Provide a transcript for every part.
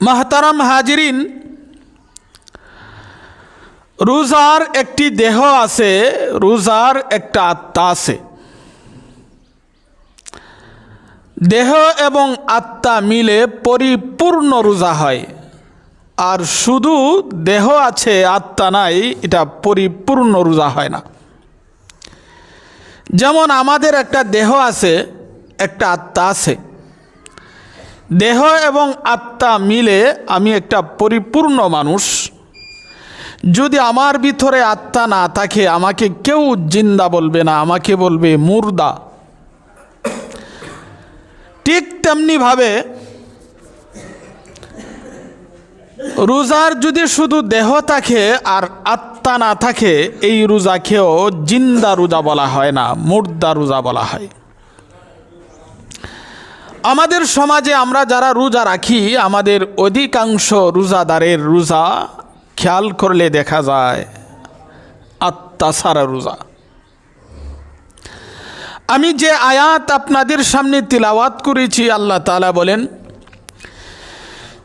মাহতারাম হাজিরিন, রোজার একটি দেহ আছে, রোজার একটা আত্মা আছে। দেহ এবং আত্মা মিলে পরিপূর্ণ রোজা হয়। আর শুধু দেহ আছে, আত্মা নাই, এটা পরিপূর্ণ রোজা হয় না। যেমন আমাদের একটা দেহ আছে, একটা আত্মা আছে। দেহ এবং আত্মা মিলে আমি একটা পরিপূর্ণ মানুষ। যদি আমার ভিতরে আত্মা না থাকে, আমাকে কেউ জিন্দা বলবে না, আমাকে বলবে মুর্দা। ঠিক তেমনিভাবে রোজার যদি শুধু দেহ থাকে আর আত্মা না থাকে, এই রোজাকেও জিন্দা রোজা বলা হয় না, মুর্দা রোজা বলা হয়। আমাদের সমাজে আমরা যারা রোজা রাখি, আমাদের অধিকাংশ রোজাদারের রোজা খেয়াল করলে দেখা যায় আত্মা সারা রোজা। আমি যে আয়াত আপনাদের সামনে তিলাওয়াত করেছি, আল্লাহ তালা বলেন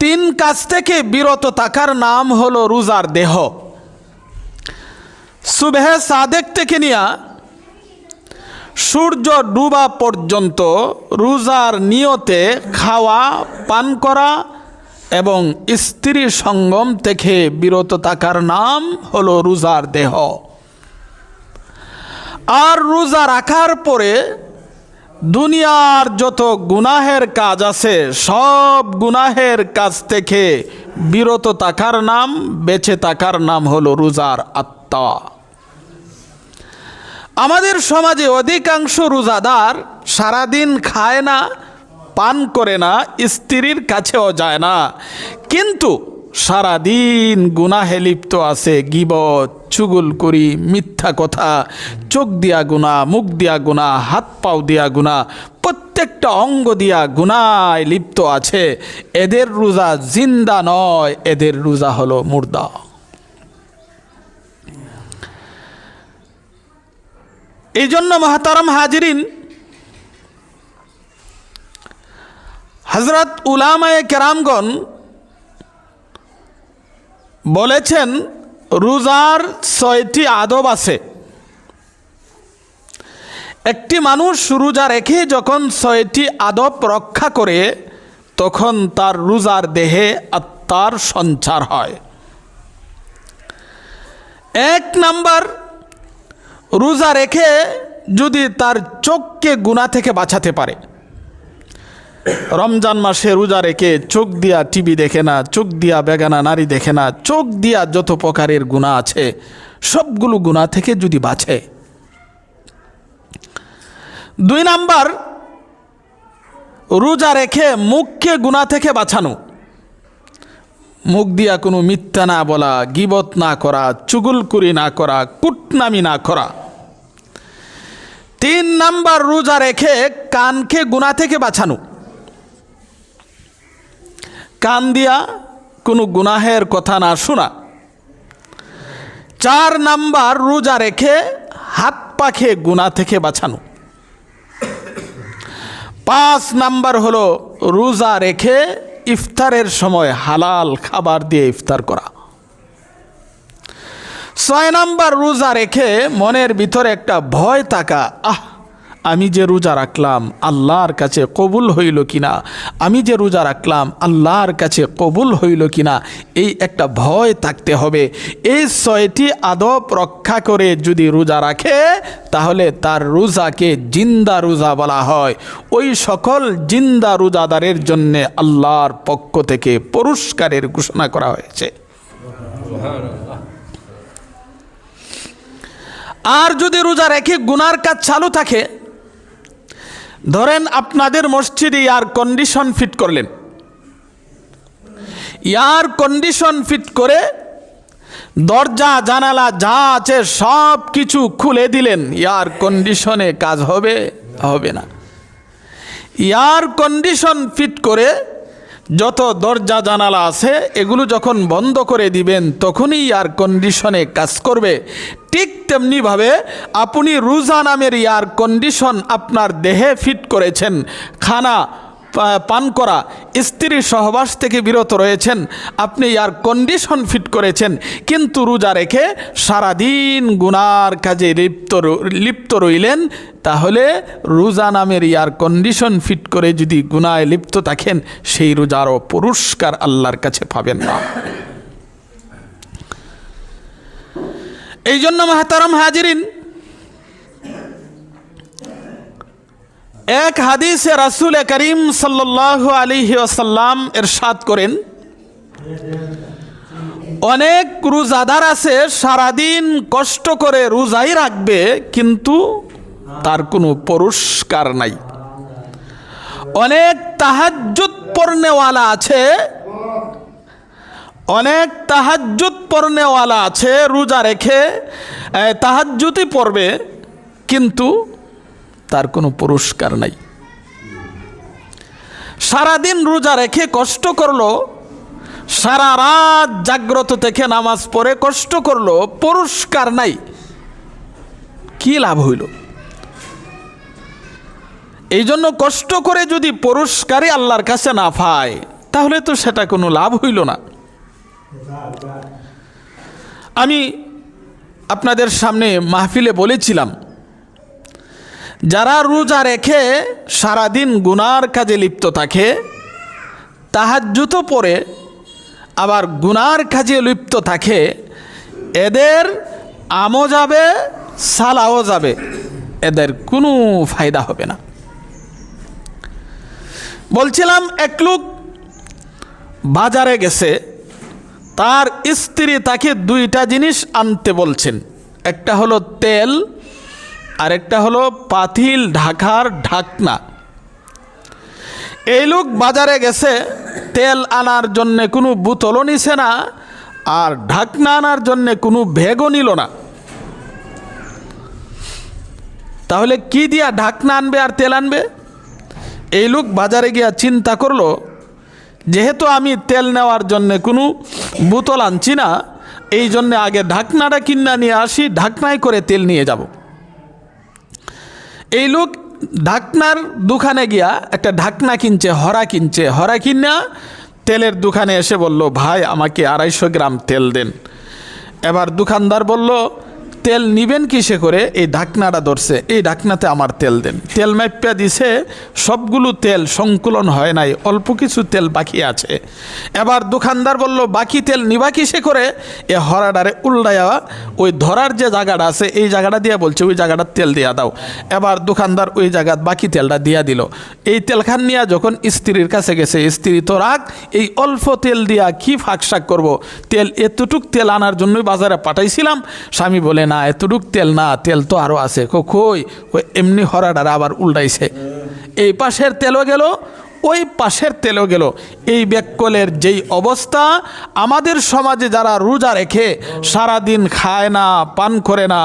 তিন কাজ থেকে বিরত থাকার নাম হলো রোজার দেহ। সুবেহ সাদেক থেকে নিয়া সূর্য ডুবা পর্যন্ত রোজার নিয়তে খাওয়া, পান করা এবং স্ত্রী সঙ্গম থেকে বিরত থাকার নাম হলো রোজার দেহ। আর রোজা রাখার পরে দুনিয়ার যত গুনাহের কাজ আছে, সব গুনাহের কাজ থেকে বিরত থাকার নাম, বেঁচে থাকার নাম হলো রোজার আত্মা। আমাদের সমাজে অধিকাংশ রোজাদার সারাদিন খায় না, পান করে না, স্ত্রীর কাছেও যায় না। কিন্তু সারাদিন গুনাহে লিপ্ত আছে, গিবত, চুগুল করি, মিথ্যা কথা, চোখ দিয়া গুণা মুখ দিয়া গুণা হাত পাও দিয়া গুণা প্রত্যেকটা অঙ্গ দিয়া গুনায় লিপ্ত আছে। এদের রোজা জিন্দা নয়, এদের রোজা হলো মুর্দা। এই জন্য মহাতারাম হাজিরিন হজরত উলামায়ে কেরামগণ বলেছেন, রোজার ছয়টি আদব আছে। একটি মানুষ রোজা রেখে যখন ছয়টি আদব রক্ষা করে, তখন তার রোজার দেহে আত্মার সঞ্চার হয়। এক নাম্বার, রোজা রেখে যদি তার চোখকে গুণা থেকে বাঁচাতে পারে। রমজান মাসে রোজা রেখে চোখ দিয়া টিভি দেখে না, চোখ দিয়া বেগানা নারী দেখে না, চোখ দিয়া যত প্রকারের গুণা আছে, সবগুলো গুণা থেকে যদি বাঁচে। দুই নাম্বার, রোজা রেখে মুখকে গুণা থেকে বাঁচানো। মুখ দিয়া কোনো মিথ্যা না বলা, গিবত না করা, চুগুলকুরি না করা, কুটনামি না করা। তিন নাম্বার, রোজা রেখে কানকে গুণা থেকে বাঁচানো। কান দিয়া কোনো গুনাহের কথা না শোনা। চার নাম্বার, রোজা রেখে হাত পাখে গুণা থেকে বাঁচানো। পাঁচ নাম্বার হলো রোজা রেখে ইফতারের সময় হালাল খাবার দিয়ে ইফতার করা। ছয় নাম্বার, রোজা রেখে মনের ভিতরে একটা ভয় থাকা, আহ আমি যে রোজা রাখলাম, আল্লাহর কাছে কবুল হইল কিনা? আমি যে রোজা রাখলাম, আল্লাহর কাছে কবুল হইল কিনা? এই একটা ভয় থাকতে হবে। এই ছয়টি আদব রক্ষা করে যদি রোজা রাখে, তাহলে তার রোজাকে জিন্দা রোজা বলা হয়। ওই সকল জিন্দা রোজাদারের জন্যে আল্লাহর পক্ষ থেকে পুরস্কারের ঘোষণা করা হয়েছে। আর যদি রোজা রেখে গুনার কাজ চালু থাকে ধরেন আপনাদের মসজিদে এয়ার কন্ডিশন ফিট করলেন। এয়ার কন্ডিশন ফিট করে দরজা, জানালা যা আছে সব কিছু খুলে দিলেন। এয়ার কন্ডিশনে কাজ হবে হবে না। এয়ার কন্ডিশন ফিট করে যত দরজা জানালা আছে, এগুলো যখন বন্ধ করে দিবেন, তখনই এয়ার কন্ডিশনে কাজ করবে। ঠিক তেমনিভাবে আপনি রোজা নামের এয়ার কন্ডিশন আপনার দেহে ফিট করেছেন। খানা পান করা স্ত্রীর সহবাস থেকে বিরত রয়েছেন। আপনি এয়ার কন্ডিশন ফিট করেছেন। কিন্তু রোজা রেখে সারাদিন গুনার কাজে লিপ্ত লিপ্ত রইলেন, তাহলে রোজা নামের ইয়ার কন্ডিশন ফিট করে যদি গুনায় লিপ্ত থাকেন, সেই রোজারও পুরস্কার আল্লাহর কাছে পাবেন না। এই জন্য মাহতারাম হাজিরিন এক হাদিসে রাসুল করিম সাল্লাল্লাহু আলাইহি ওয়াসাল্লাম এরশাদ করেন, অনেক রোজাদার আছে, সারাদিন কষ্ট করে রোজাই রাখবে, কিন্তু তার কোনো পুরস্কার নাই। অনেক তাহাজ্জুদ পড়নেওয়ালা আছে, অনেক তাহাজ্জুদ পড়নেওয়ালা আছে রোজা রেখে তাহাজ্জুদই পড়বে, কিন্তু তার কোনো পুরস্কার নাই। সারাদিন রোজা রেখে কষ্ট করল, সারা রাত জাগ্রত থেকে নামাজ পড়ে কষ্ট করল, পুরস্কার নাই। কি লাভ হইল? এই জন্য কষ্ট করে যদি পুরস্কারই আল্লাহর কাছে না পায়, তাহলে তো সেটা কোনো লাভ হইল না। আমি আপনাদের সামনে মাহফিলে বলেছিলাম যারা রোজা রেখে সারাদিন গুনার কাজে লিপ্ত থাকে, তাহাজ্জুত পরে আবার গুনার কাজে লিপ্ত থাকে, এদের আমও যাবে, সালাও যাবে, এদের কোনো ফায়দা হবে না। বলছিলাম, এক লোক বাজারে গেছে, তার স্ত্রী তাকে দুইটা জিনিস আনতে বলছেন। একটা হলো তেল আরেকটা হলো পাতিল ঢাকার ঢাকনা। এই লোক বাজারে গেছে, তেল আনার জন্যে কোনো বোতলও নিছে না, আর ঢাকনা আনার জন্যে কোনো ভেগও নিল না। তাহলে কি দিয়া ঢাকনা আনবে আর তেল আনবে? এই লোক বাজারে গিয়া চিন্তা করল, যেহেতু আমি তেল নেওয়ার জন্য কোনো বোতল আনছি না, এই জন্য আগে ঢাকনাটা কিনা নিয়ে আসি, ঢাকনায় করে তেল নিয়ে যাব। এই লোক ঢাকনার দোকানে গিয়া একটা ঢাকনা কিনছে, হরা কিনছে। হরা কিনা তেলের দোকানে এসে বলল, ভাই, আমাকে আড়াইশো গ্রাম তেল দেন। এবার দোকানদার বলল তেল নিবেন কিসে করে? এই ঢাকনাটা ধরছে। এই ঢাকনাতে আমার তেল দেন। তেল মাইপা দিছে, সবগুলো তেল সংকুলন হয় নাই, অল্প কিছু তেল বাকি আছে। এবার দোকানদার বলল, বাকি তেল নিবা কিসে করে? এ হরাডারে উল্টাইয়া ওই ধরার যে জায়গাটা আছে, এই জায়গাটা দিয়ে বলছে, ওই জায়গাটার তেল দিয়া দাও। এবার দোকানদার ওই জায়গার বাকি তেলটা দিয়া দিল। এই তেলখান নিয়ে যখন স্ত্রীর কাছে গেছে, স্ত্রী, তো রাগ, এই অল্প তেল দিয়া কি ফাঁক শাক করব? তেল এতটুক তেল আনার জন্যই বাজারে পাঠাইছিলাম। স্বামী বলে, না এতটুক তেল না, তেল তো আরও আছে। কই, এমনি হরাডারা আবার উল্টাইছে। এই পাশের তেলও গেল ওই পাশের তেলও গেল। এই ব্যাককলের যেই অবস্থা, আমাদের সমাজে যারা রোজা রেখে সারাদিন খায় না, পান করে না,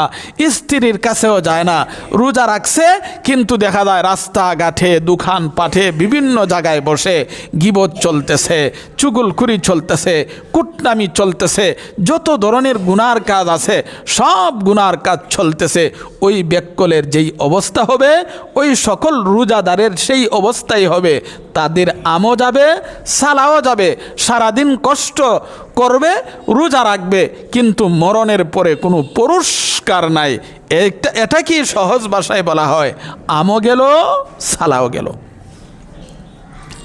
স্ত্রীর কাছেও যায় না, রোজা রাখছে, কিন্তু দেখা যায় রাস্তাঘাটে দোকান পাঠে বিভিন্ন জায়গায় বসে গিবত চলতেছে, চুগুলখুরি চলতেছে, কুটনামি চলতেছে, যত ধরনের গুনার কাজ আছে, সব গুনার কাজ চলতেছে। ওই ব্যাককলের যেই অবস্থা হবে, ওই সকল রোজাদারের সেই অবস্থাই হবে। তাদের আমও যাবে, সালাও যাবে, সারাদিন কষ্ট করবে, রোজা রাখবে, কিন্তু মরণের পরে কোনো পুরস্কার নাই। এটা এটা কি সহজ ভাষায় বলা হয়? আমও গেল, সালাও গেল।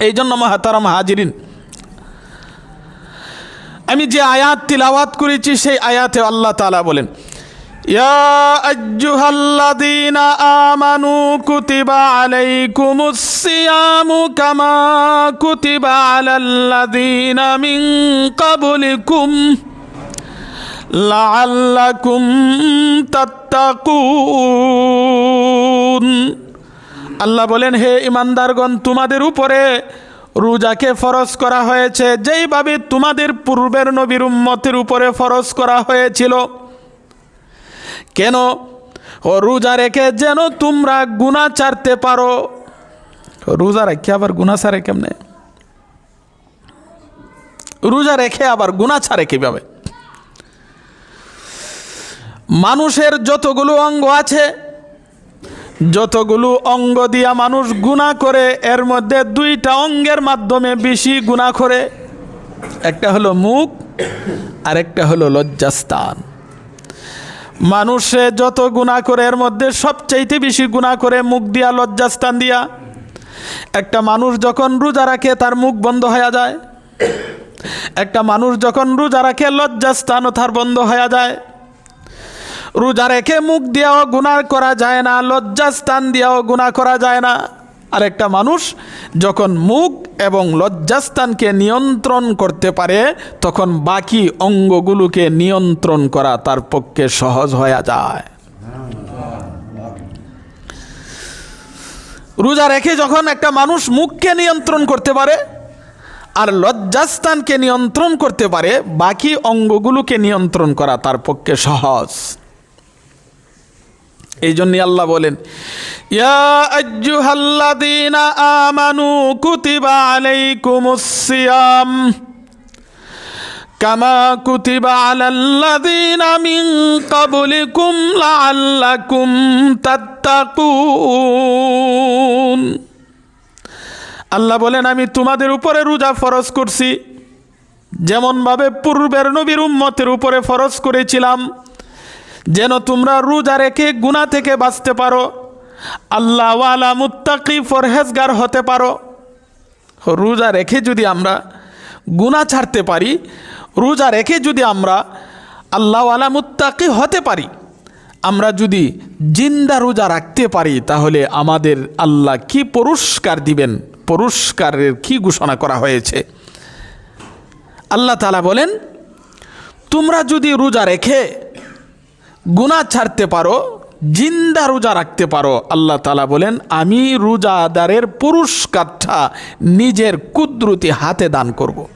এই জন্য মহাতারাম হাজিরিন, আমি যে আয়াত তিলাওয়াত করেছি, সেই আয়াতে আল্লাহ তালা বলেন يا أيها الذين آمنوا كتب عليكم الصيام كما كتب على الذين من قبلكم لعلكم تتقون আল্লাহ বলেন হে ইমানদারগণ তোমাদের উপরে রোজাকে ফরজ করা হয়েছে যেইভাবে তোমাদের পূর্বের নবীর উম্মতের উপরে ফরজ করা হয়েছিল কেন? ও রোজা রেখে যেন তোমরা গুণা ছাড়তে পারো। রোজা রেখে আবার গুণা ছাড়ে কেমনে? রোজা রেখে আবার গুণা ছাড়ে কীভাবে? মানুষের যতগুলো অঙ্গ আছে, যতগুলো অঙ্গ দিয়া মানুষ গুণা করে, এর মধ্যে দুইটা অঙ্গের মাধ্যমে বেশি গুণা করে। একটা হলো মুখ আর একটা হলো লজ্জাস্থান। মানুষে যত গুণা করে, এর মধ্যে সবচাইতে বেশি গুণা করে মুখ দিয়া, লজ্জাস্থান দিয়া। একটা মানুষ যখন রোজা রাখে, তার মুখ বন্ধ হয়ে যায়। একটা মানুষ যখন রোজা রাখে লজ্জাস্থানও তার বন্ধ হয়ে যায়। রোজা রেখে মুখ দিয়েও গুণা করা যায় না, লজ্জাস্থান দিয়েও গুণা করা যায় না। আর একটা মানুষ যখন মুখ এবং লজ্জাস্থানকে নিয়ন্ত্রণ করতে পারে, তখন বাকি অঙ্গগুলোকে নিয়ন্ত্রণ করা তার পক্ষে সহজ হয়ে যায়। রোজা রেখে যখন একটা মানুষ মুখকে নিয়ন্ত্রণ করতে পারে আর লজ্জাস্থানকে নিয়ন্ত্রণ করতে পারে, বাকি অঙ্গগুলোকে নিয়ন্ত্রণ করা তার পক্ষে সহজ। এই জন্যই আল্লাহ বলেন আমানু কুতিবা আলাইকুমুস সিয়াম, কামা কুতিবা আলাল্লাযীনা মিন ক্বাবলিকুম লাআল্লাকুম তাত্তাকুন। আল্লাহ বলেন, আমি তোমাদের উপরে রোজা ফরজ করছি। যেমনভাবে পূর্বের নবীর উম্মতের উপরে ফরজ করেছিলাম যেন তোমরা রোজা রেখে গুণা থেকে বাঁচতে পারো। আল্লাহওয়ালা মুত্তাকি ফরহেজগার হতে পারো। রোজা রেখে যদি আমরা গুণা ছাড়তে পারি, রোজা রেখে যদি আমরা আল্লাহওয়ালা মুত্তাকি হতে পারি, আমরা যদি জিন্দা রোজা রাখতে পারি, তাহলে আমাদের আল্লাহ কি পুরস্কার দিবেন? পুরস্কারের কি ঘোষণা করা হয়েছে? আল্লাহ তালা বলেন, তোমরা যদি রোজা রেখে গুণা ছাড়তে পারো, জিন্দা রোজা রাখতে পারো। আল্লাহ তালা বলেন, আমি রোজাদারের পুরস্কারটা নিজের কুদরতি হাতে দান করব।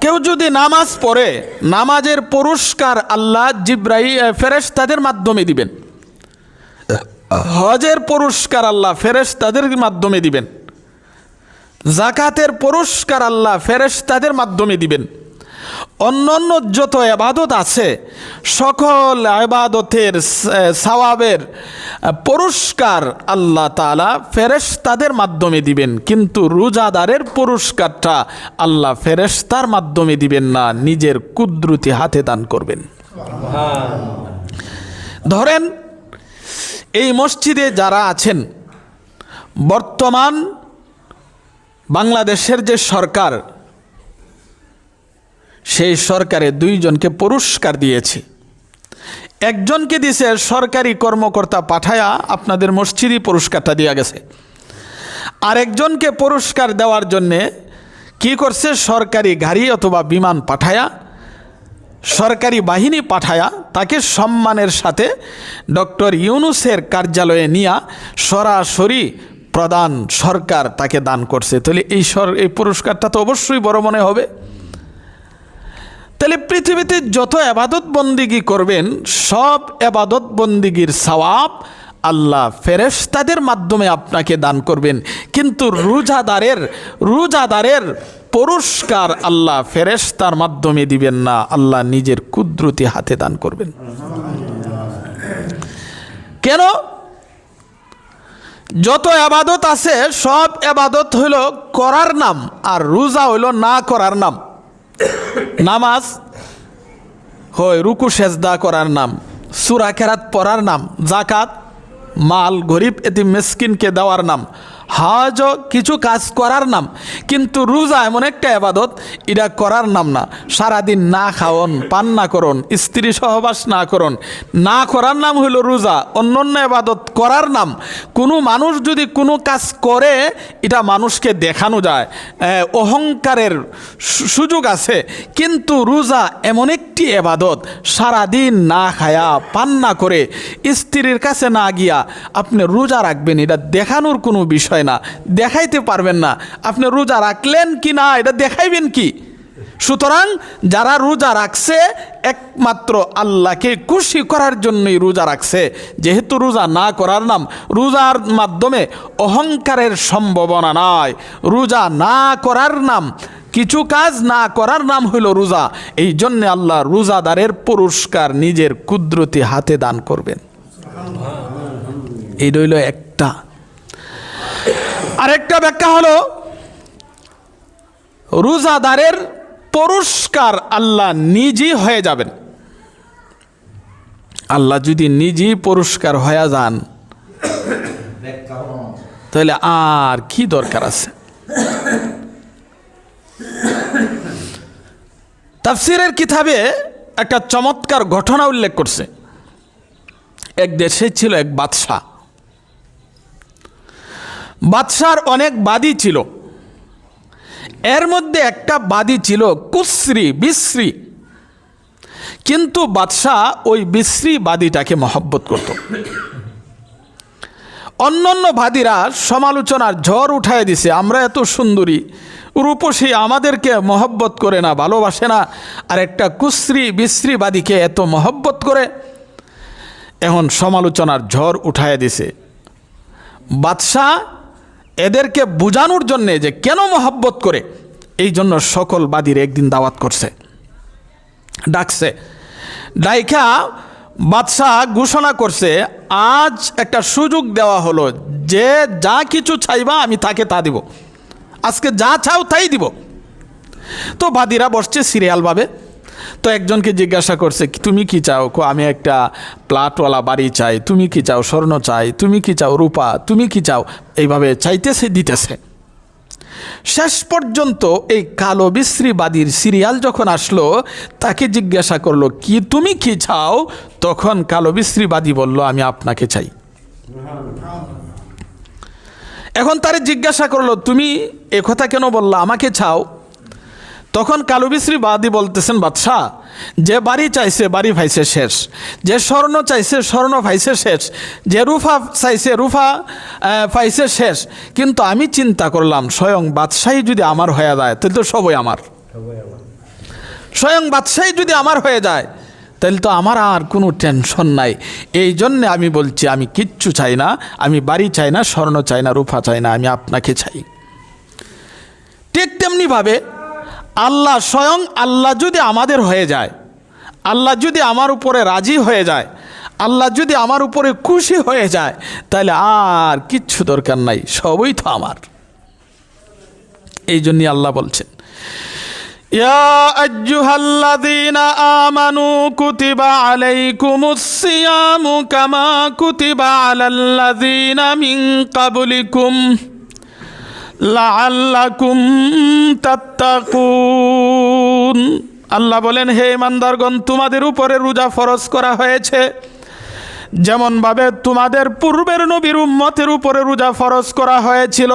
কেউ যদি নামাজ পড়ে, নামাজের পুরস্কার আল্লাহ জিব্রাহি ফেরেশতাদের মাধ্যমে দিবেন। হজের পুরস্কার আল্লাহ ফেরেশতাদের মাধ্যমে দিবেন। জাকাতের পুরস্কার আল্লাহ ফেরেশতাদের মাধ্যমে দিবেন। অন্যান্য যত আবাদত আছে, সকল আবাদতের সওয়াবের পুরস্কার আল্লাহ তালা ফেরেশতাদের মাধ্যমে দিবেন। কিন্তু রোজাদারের পুরস্কারটা আল্লাহ ফেরেশতার মাধ্যমে দিবেন না, নিজের কুদরতি হাতে দান করবেন। ধরেন, এই মসজিদে যারা আছেন, বর্তমান বাংলাদেশের যে সরকার সেই সরকারে দুইজনকে পুরস্কার দিয়েছে। একজনকে দিছে সরকারি কর্মকর্তা পাঠায়া আপনাদের মসজিদই পুরস্কারটা দেওয়া গেছে। আরেকজনকে পুরস্কার দেওয়ার জন্যে কি করছে? সরকারি গাড়ি অথবা বিমান পাঠায়া, সরকারি বাহিনী পাঠায়া তাকে সম্মানের সাথে ডক্টর ইউনুসের কার্যালয়ে নিয়া সরাসরি প্রদান সরকার তাকে দান করছে। তাহলে এই সর এই পুরস্কারটা তো অবশ্যই বড় মনে হবে। তাহলে পৃথিবীতে যত আবাদত বন্দিগি করবেন, সব আবাদত বন্দিগির সওয়াব আল্লাহ ফেরেশতাদের মাধ্যমে আপনাকে দান করবেন। কিন্তু রোজাদারের রোজাদারের পুরস্কার আল্লাহ ফেরেশতার মাধ্যমে দিবেন না, আল্লাহ নিজের কুদরতি হাতে দান করবেন। কেন? যত আবাদত আছে, সব আবাদত হইল করার নাম আর রোজা হইল না করার নাম। নামাজ? হয় রুকু, সেজদা করার নাম। সুরা খেরাত পড়ার নাম। জাকাত মাল, গরিব এটি মেসকিনকে দেওয়ার নাম। হজ কিছু কাজ করার নাম, কিন্তু রোজা এমন একটা আবাদত এটা করার নাম না। সারাদিন না খাওন, পান না করুন, স্ত্রী সহবাস না করুন। না করার নাম হইল রোজা অন্য অন্য আবাদত করার নাম। কোনো মানুষ যদি কোনো কাজ করে, এটা মানুষকে দেখানো যায়। অহংকারের সুযোগ আছে। কিন্তু রোজা এমন একটি এবাদত, সারাদিন না খায়া, পান না করে, স্ত্রীর কাছে না গিয়া আপনি রোজা রাখবেন, এটা দেখানোর কোনো বিষয় না, দেখাইতে পারবেন না। আপনি রোজা রাখলেন কি না, এটা দেখাইবেন কি? সুতরাং যারা রোজা রাখছে, একমাত্র আল্লাহকে খুশি করার জন্যই রোজা রাখছে। যেহেতু রোজা না করার নাম, রোজার মাধ্যমে অহংকারের সম্ভাবনা নাই। রোজা না করার নাম, কিছু কাজ না করার নাম হইল রোজা। এই জন্যে আল্লাহ রোজাদারের পুরস্কার নিজের কুদরতি হাতে দান করবেন। এই রইল একটা আরেকটা ব্যাখ্যা হলো, রোজাদারের পুরস্কার আল্লাহ নিজেই হয়ে যাবেন। আল্লাহ যদি নিজেই পুরস্কার হয়ে যান, তাহলে আর কি দরকার আছে? তাফসিরের কিতাবে একটা চমৎকার ঘটনা উল্লেখ করছে। এক দেশে ছিল এক বাদশাহ। বাদশার অনেক বাদী ছিল। এর মধ্যে একটা বাদী ছিল কুশ্রী, বিশ্রী। কিন্তু বাদশাহ ওই বিশ্রী বাদীটাকে মহব্বত করত। অন্যান্য বাদীরা সমালোচনার ঝড় উঠায় দিছে, আমরা এত সুন্দরী, রূপসী, আমাদেরকে মহব্বত করে না, ভালোবাসে না। আর একটা কুশ্রী বিশ্রীবাদীকে এত মহব্বত করে। এখন সমালোচনার ঝড় উঠায় দিছে। বাদশাহ এদেরকে বোঝানোর জন্যে যে কেন মহব্বত করে, এই জন্য সকল বাদীর একদিন দাওয়াত করছে। ডাকছে, ডাইখা, বাদশাহ ঘোষণা করছে, আজ একটা সুযোগ দেওয়া হলো, যে যা কিছু চাইবা আমি তাকে তা দিব। আজকে যা চাও তাই দিব। তো বাদিরা বসছে সিরিয়ালভাবে। তো একজনকে জিজ্ঞাসা করছে তুমি কি চাও? কো, আমি একটা প্লাটওয়ালা বাড়ি চাই। তুমি কি চাও স্বর্ণ চাই? তুমি কি চাও রূপা? তুমি কি চাও? এইভাবে চাইতেছে, দিতেছে। শেষ পর্যন্ত এই কালো বিশ্রীবাদীর সিরিয়াল যখন আসলো, তাকে জিজ্ঞাসা করল, কি তুমি কি চাও? তখন কালো বিশ্রীবাদী বলল, আমি আপনাকে চাই। এখন তারে জিজ্ঞাসা করল, তুমি একথা কেন বললা? আমাকে চাও। তখন কালুবিশ্রী বাদী বলতেছেন বাদশাহ যে বাড়ি চাইছে বাড়ি ভাইছে শেষ, যে স্বর্ণ চাইছে স্বর্ণ ভাইছে শেষ, যে রুফা চাইছে রুফা পাইছে শেষ, কিন্তু আমি চিন্তা করলাম, স্বয়ং বাদশাহী যদি আমার হয়ে যায়, তাহলে তো সবই আমার। স্বয়ং বাদশাহী যদি আমার হয়ে যায়, তাহলে তো আমার আর কোনো টেনশন নাই। এই জন্যে আমি বলছি, আমি কিচ্ছু চাই না, আমি বাড়ি চাই না, স্বর্ণ চাই না রূপা চাই না, আমি আপনাকে চাই। ঠিক তেমনিভাবে আল্লাহ স্বয়ং আল্লাহ যদি আমাদের হয়ে যায় আল্লাহ যদি আমার উপরে রাজি হয়ে যায় আল্লাহ যদি আমার উপরে খুশি হয়ে যায় তাহলে আর কিচ্ছু দরকার নাই সবই তো আমার এই জন্যই আল্লাহ বলছেন يا أيها الذين آمنوا كتب عليكم الصيام كما كتب على الذين من قبلكم লাআল্লাকুম তাত্তাকুন। আল্লাহ বলেন হে ইমানদারগণ তোমাদের উপরে রোজা ফরজ করা হয়েছে। যেমনভাবে তোমাদের পূর্বের নবীর উম্মতের উপরে রোজা ফরজ করা হয়েছিল,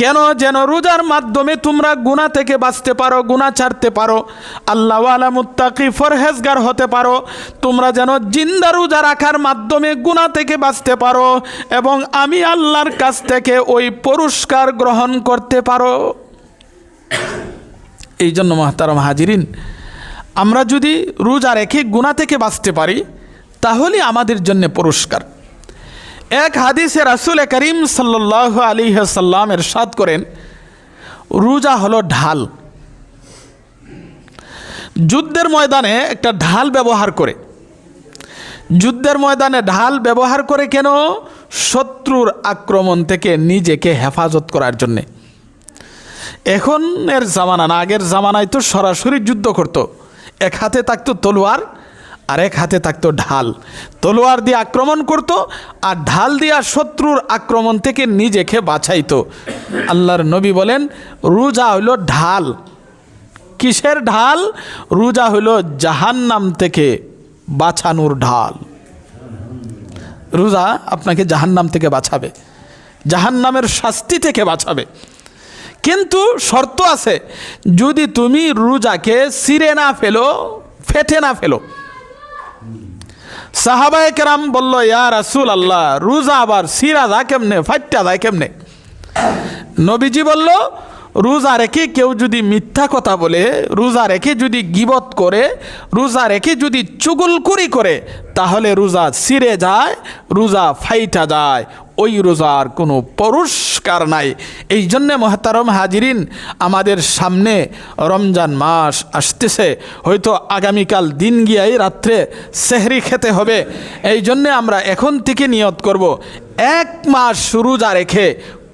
কেন যেন রোজার মাধ্যমে তোমরা গুণা থেকে বাঁচতে পারো গুণা ছাড়তে পারো, আল্লাহ আলা মুত্তাকি ফরহেজগার হতে পারো, তোমরা যেন জিন্দা রোজা রাখার মাধ্যমে গুণা থেকে বাঁচতে পারো এবং আমি আল্লাহর কাছ থেকে ওই পুরস্কার গ্রহণ করতে পারো। এই জন্য মহতারম হাজিরিন, আমরা যদি রোজা রেখে গুণা থেকে বাঁচতে পারি তাহলে আমাদের জন্য পুরস্কার। এক হাদিসে রাসুল করিম সাল্লাহ আলী সাল্লাম এরশাদ করেন, রোজা হলো ঢাল। যুদ্ধের ময়দানে একটা ঢাল ব্যবহার করে। যুদ্ধের ময়দানে ঢাল ব্যবহার করে কেন? শত্রুর আক্রমণ থেকে নিজেকে হেফাজত করার জন্যে। এখনের জামানা না, আগের জামানায় তো সরাসরি যুদ্ধ করতো। এক হাতে থাকতো তলোয়ার আরেক হাতে থাকতো ঢাল। তলোয়ার দিয়ে আক্রমণ করত আর ঢাল দিয়া শত্রুর আক্রমণ থেকে নিজেকে বাঁচাইতো আল্লাহর নবী বলেন, রোজা হইল ঢাল। কিসের ঢাল? রোজা হইল জাহান্নাম থেকে বাঁচানোর ঢাল। রোজা আপনাকে জাহান্নাম থেকে বাঁচাবে জাহান্নামের শাস্তি থেকে বাঁচাবে কিন্তু শর্ত আছে, যদি তুমি রোজাকে সিরে না ফেলো, ফেটে না ফেলো সাহাবায়ে কেরাম বলল, ইয়া রাসূল আল্লাহ রোজা আবার সিরা দা কেমনে, ফাইটটা দা কেমনে? নবীজি বলল, রোজা রেখে কেউ যদি মিথ্যা কথা বলে, রোজা রেখে যদি গিবত করে, রোজা রেখে যদি চুগলকুরি করে, তাহলে রোজা সিরে যায়, রোজা ফাইটা যায়। ওই রোজার কোনো পুরস্কার নাই। এই জন্যে মহতারম হাজিরিন, আমাদের সামনে রমজান মাস আসতেছে। হয়তো আগামীকাল দিন গিয়াই রাত্রে সেহরি খেতে হবে। এই জন্যে আমরা এখন থেকে নিয়ত করব, এক মাস শুরু যা রেখে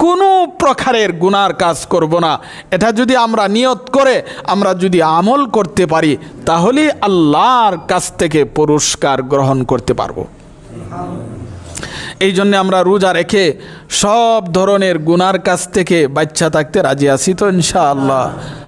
কোনো প্রকারের গুনার কাজ করব না। এটা যদি আমরা নিয়ত করে, আমরা যদি আমল করতে পারি তাহলে আল্লাহর কাছ থেকে পুরস্কার গ্রহণ করতে পারব। এই জন্য আমরা রোজা রেখে সব ধরনের গুনার কাছ থেকে বাচ্চা থাকতে রাজি আছি তো ইনশাআল্লাহ।